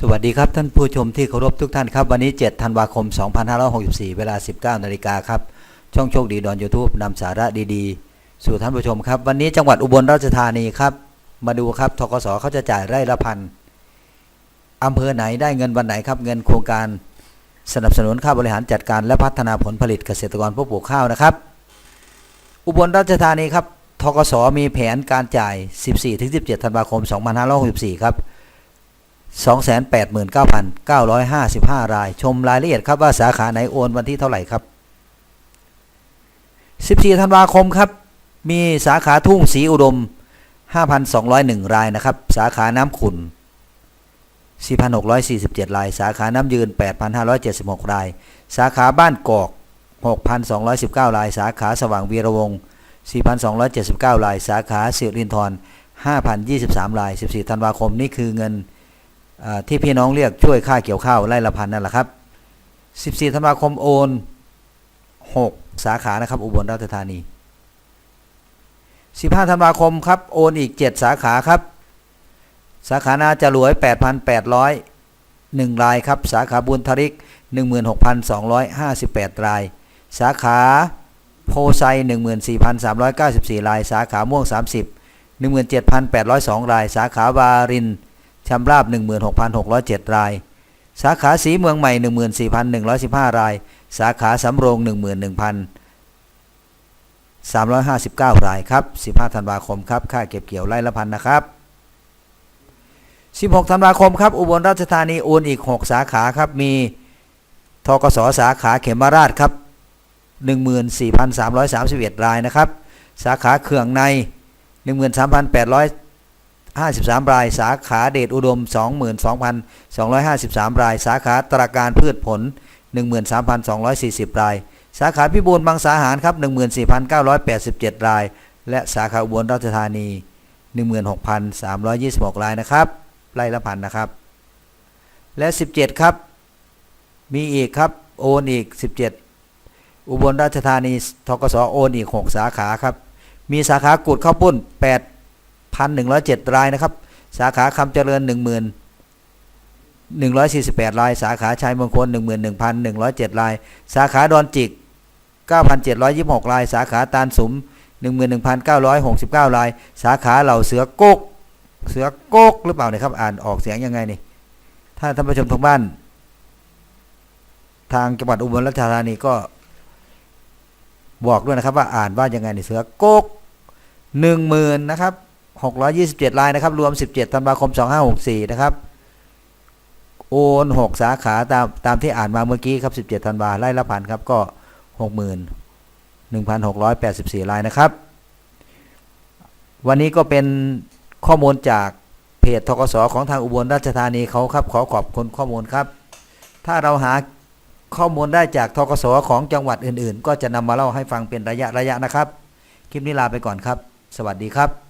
สวัสดีครับท่านผู้ชมที่เคารพทุกท่านครับวันนี้ 7 ธันวาคม 2564 เวลา 19 นาฬิกาครับ ช่องโชคดีดอนยูทูบนำสาระดีๆ สู่ท่านผู้ชมครับ วันนี้จังหวัดอุบลราชธานีครับ มาดูครับทกสเขาจะจ่ายไร่ละพันอำเภอไหนได้เงินวันไหนครับ เงินโครงการสนับสนุนค่าบริหารจัดการและพัฒนาผลผลิตเกษตรกรผู้ปลูกข้าวนะครับ อุบลราชธานีครับทกสมีแผนการจ่าย 14-17 ธันวาคม 2564 ครับ 289,955 ราย ชมรายละเอียดครับว่าสาขาไหนโอนวันที่เท่าไหร่ครับ 14 ธันวาคมครับ มีสาขาทุ่งศรีอุดม 5,201 รายนะครับ สาขาน้ำขุน4,647 ราย สาขาน้ำยืน 8,576 ราย สาขาบ้านกอก 6,219 ราย สาขาสว่างวีระวงศ์4,279 ราย สาขาสิรินทร5,023 ราย 14 ธันวาคม นี่คือเงิน ที่พี่น้องเรียกช่วยค่าเกี่ยวข้าวไร่ละพันนั่นแหละครับ 14ธันวาคมโอน 6 สาขานะครับ อุบลราชธานี 15ธันวาคมครับ โอนอีก 7 สาขาครับ สาขานาจรวย 8,800 1รายครับ สาขาบุญทริก 16,258 ราย สาขาโพไซ 14,394 ราย สาขาม่วง 30 17,802 ราย สาขาวาริน ชำราบ 16,607 ราย สาขาสีเมืองใหม่ 14,115 ราย สาขาสำโรง 11,359 รายครับ 15 ธันวาคมครับ ค่าเก็บเกี่ยวไร่ละพันนะครับ 16 ธันวาคมครับ อุบลราชธานีโอนอีก 6 สาขาครับ มีทกสสาขาเขมราชครับ 14,331 รายนะครับ สาขาเขื่องใน 13,800 53 ราย สาขาเดชอุดม 22,253 ราย สาขาตราการพืชผล 13,240 ราย สาขาพิบูลบางสาหารครับ 14,987 ราย และสาขาอุบลราชธานี 16,326 รายนะครับไล่ละพันนะครับ และ 17 ครับ มีอีกครับ โอนอีก 17 อุบลราชธานีทกสโอนอีก 6 สาขาครับ มีสาขากุดข้าวปุ้น 8 1,107 รายนะครับ สาขาคำเจริญ 1 148 ราย สาขาชัยมงคล 11,107 ราย สาขาดอนจิก 9,726 ราย สาขาตาลสุม 11,969 ราย สาขาเหล่าเสือโกก เสือโกกหรือเปล่าเนี่ยครับ อ่านออกเสียงยังไงนี่ ถ้าท่านผู้ชมทางบ้าน ทางจังหวัดอุบลราชธานีก็บอกด้วยนะครับว่าอ่านว่ายังไงนี่เสือโกกหนึ่งหมื่นนะครับ 627รายนะครับ รวม 17ธันวาคม 2564 นะครับ โอน 6 สาขาตามตามที่อ่านมาเมื่อกี้ครับ 17ธันวาไล่ละพันครับ ก็ 61,684รายนะครับ วันนี้ก็เป็นข้อมูลจากเพจทกสของทางอุบลราชธานีเขาครับ ขอขอบคุณข้อมูลครับ ถ้าเราหาข้อมูลได้จากทกสของจังหวัดอื่น ๆ ก็จะนำมาเล่าให้ฟังเป็นระยะระยะนะครับ คลิปนี้ลาไปก่อนครับ สวัสดีครับ